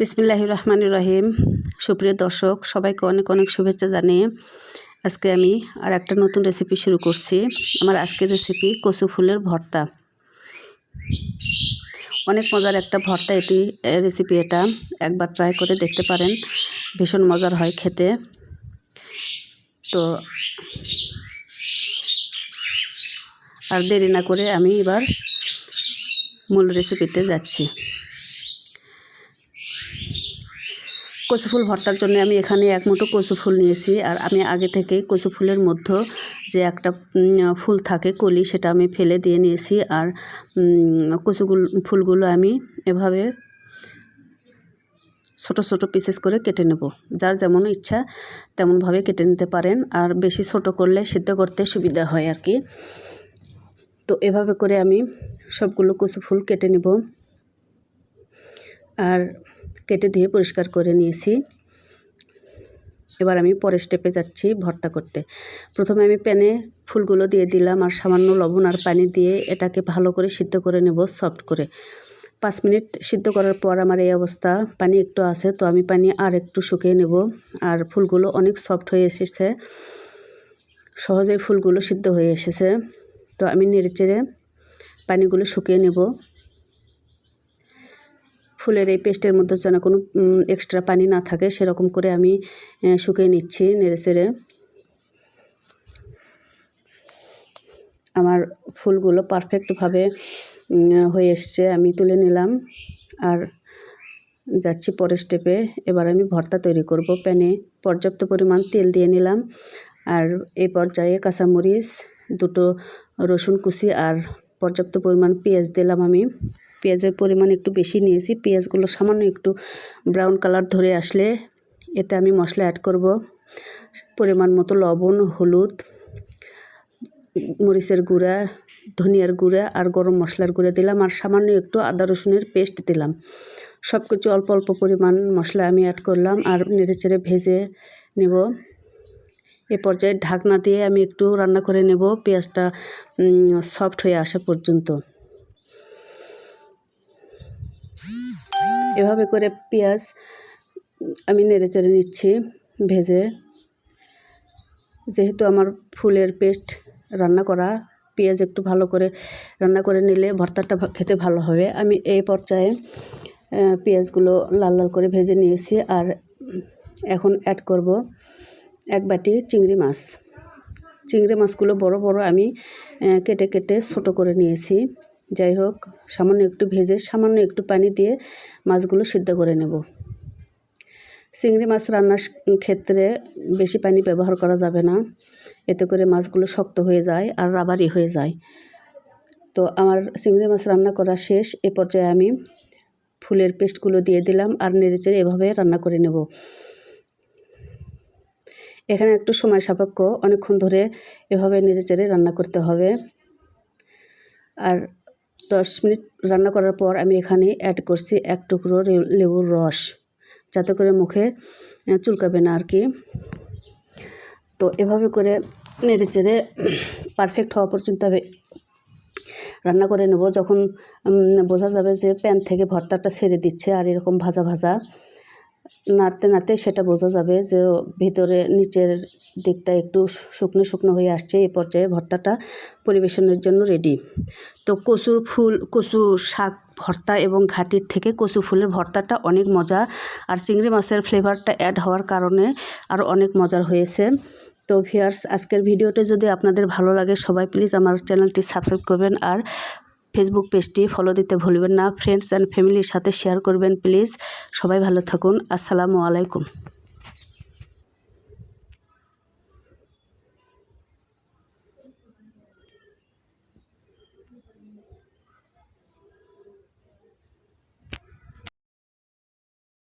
বিসমিল্লাহ রহমান রহিম। সুপ্রিয় দর্শক, সবাইকে অনেক অনেক শুভেচ্ছা জানিয়ে আজকে আমি আর একটা নতুন রেসিপি শুরু করছি। আমার আজকের রেসিপি কচু ফুলের ভর্তা। অনেক মজার একটা ভর্তা এটি রেসিপি এটা। একবার ট্রাই করে দেখতে পারেন, ভীষণ মজার হয় খেতে। তো আর দেরি না করে আমি এবার মূল রেসিপিতে যাচ্ছি। কচু ফুল ভর্তার জন্য আমি এখানে এক মুঠো কচু ফুল নিয়েছি। আর আমি আগে থেকেই কচু ফুলের মধ্যে যে একটা ফুল থাকে, কলি, সেটা আমি ফেলে দিয়ে নিয়েছি। আর কচুগুলো, ফুলগুলো আমি এভাবে ছোট ছোট পিসেস করে কেটে নেব। যার যেমন ইচ্ছা তেমনভাবে কেটে নিতে পারেন। আর বেশি ছোট করলে সিদ্ধ করতে সুবিধা হয় আর কি। তো এভাবে করে আমি সবগুলো কচু ফুল কেটে নেব। আর কেটে ধুয়ে পরিষ্কার করে নিয়েছি। এবার আমি পরের স্টেপে যাচ্ছি ভর্তা করতে। প্রথমে আমি প্যানে ফুলগুলো দিয়ে দিলাম আর সামান্য লবণ আর পানি দিয়ে এটাকে ভালো করে সিদ্ধ করে নেব সফট করে। পাঁচ মিনিট সিদ্ধ করার পর আমার এই অবস্থা, পানি একটু আছে তো আমি পানি আর একটু শুকিয়ে নেব আর ফুলগুলো অনেক সফট হয়ে এসেছে। সহজেই ফুলগুলো সিদ্ধ হয়ে এসেছে। তো আমি নেড়ে চেড়ে পানিগুলো শুকিয়ে নেব। ফুলের এই পেস্টের মধ্যে যেন কোনো এক্সট্রা পানি না থাকে, সেরকম করে আমি শুকিয়ে নিচ্ছি নেড়ে চেড়ে। আমার ফুলগুলো পারফেক্টভাবে হয়ে এসছে, আমি তুলে নিলাম। আর যাচ্ছি পরের স্টেপে এবার আমি ভর্তা তৈরি করব। প্যানে পর্যাপ্ত পরিমাণ তেল দিয়ে নিলাম। আর এই পর্যায়ে কাঁচামরিচ, দুটো রসুন কুচি আর পর্যাপ্ত পরিমাণ পেঁয়াজ দিলাম আমি। পেঁয়াজের পরিমাণ একটু বেশি নিয়েছি। পেঁয়াজগুলো সামান্য একটু ব্রাউন কালার ধরে আসলে এতে আমি মশলা অ্যাড করব। পরিমাণ মতো লবণ, হলুদ, মরিচের গুঁড়া, ধনিয়ার গুঁড়া আর গরম মশলার গুঁড়া দিলাম আর সামান্য একটু আদা রসুনের পেস্ট দিলাম। সব কিছু অল্প অল্প পরিমাণ মশলা আমি অ্যাড করলাম আর নেড়ে চেড়ে ভেজে নেব। এ পর্যায়ে ঢাকনা দিয়ে আমি একটু রান্না করে নেব, পেঁয়াজটা সফট হয়ে আসা পর্যন্ত। এভাবে করে পেঁয়াজ আমি নেড়ে চেড়ে নিচ্ছি, ভেজে। যেহেতু আমার ফুলের পেস্ট রান্না করা, পেঁয়াজ একটু ভালো করে রান্না করে নিলে ভর্তাটা খেতে ভালো হবে। আমি এই পর্যায়ে পেঁয়াজগুলো লাল লাল করে ভেজে নিয়েছি আর এখন অ্যাড করব এক বাটি চিংড়ি মাছ। চিংড়ি মাছগুলো বড় বড় আমি কেটে কেটে ছোটো করে নিয়েছি। যাই হোক, সামান্য একটু ভেজে, সামান্য একটু পানি দিয়ে মাছগুলো সিদ্ধ করে নেব। চিংড়ি মাছ রান্নার ক্ষেত্রে বেশি পানি ব্যবহার করা যাবে না। এতে করে মাছগুলো শক্ত হয়ে যায় আর রাবারি হয়ে যায়। তো আমার চিংড়ি মাছ রান্না করা শেষ। এ পর্যায়ে আমি ফুলের পেস্টগুলো দিয়ে দিলাম আর নেড়েচেড়ে এভাবে রান্না করে নেব। এখানে একটু সময় সাপেক্ষ। অনেকক্ষণ ধরে এভাবে নেড়েচেড়ে রান্না করতে হবে। আর দশ মিনিট রান্না করার পর আমি এখানে অ্যাড করছি এক টুকরো লেবুর রস, যাতে করে মুখে চুলকাবে না আর কি তো এভাবে করে নেড়ে চেড়ে পারফেক্ট হওয়া পর্যন্ত হবে রান্না করে নেব। যখন বোঝা যাবে যে প্যান থেকে ভর্তাটা ছেড়ে দিচ্ছে আর এরকম ভাজা ভাজা নাড়তে নাড়তে সেটা বোঝা যাবে যে ভিতরে নিচের দিকটা একটু শুকনো শুকনো হয়ে আসছে এই পর্যায়ে ভর্তাটা পরিবেশনের জন্য রেডি তো কচুর ফুল কচু শাক ভর্তা এবং ঘাটির থেকে কচু ফুলের ভর্তাটা অনেক মজা। আর চিংড়ি মাছের ফ্লেভারটা অ্যাড হওয়ার কারণে আরও অনেক মজার হয়েছে। তো ভিয়ার্স আজকের ভিডিওটা যদি আপনাদের ভালো লাগে, সবাই প্লিজ আমার চ্যানেলটি সাবস্ক্রাইব করবেন। আর ফেসবুক পেজটি ফলো দিতে ভুলবেন না। ফ্রেন্ডস অ্যান্ড ফ্যামিলির সাথে শেয়ার করবেন প্লিজ সবাই ভালো থাকুন। আসসালামু আলাইকুম।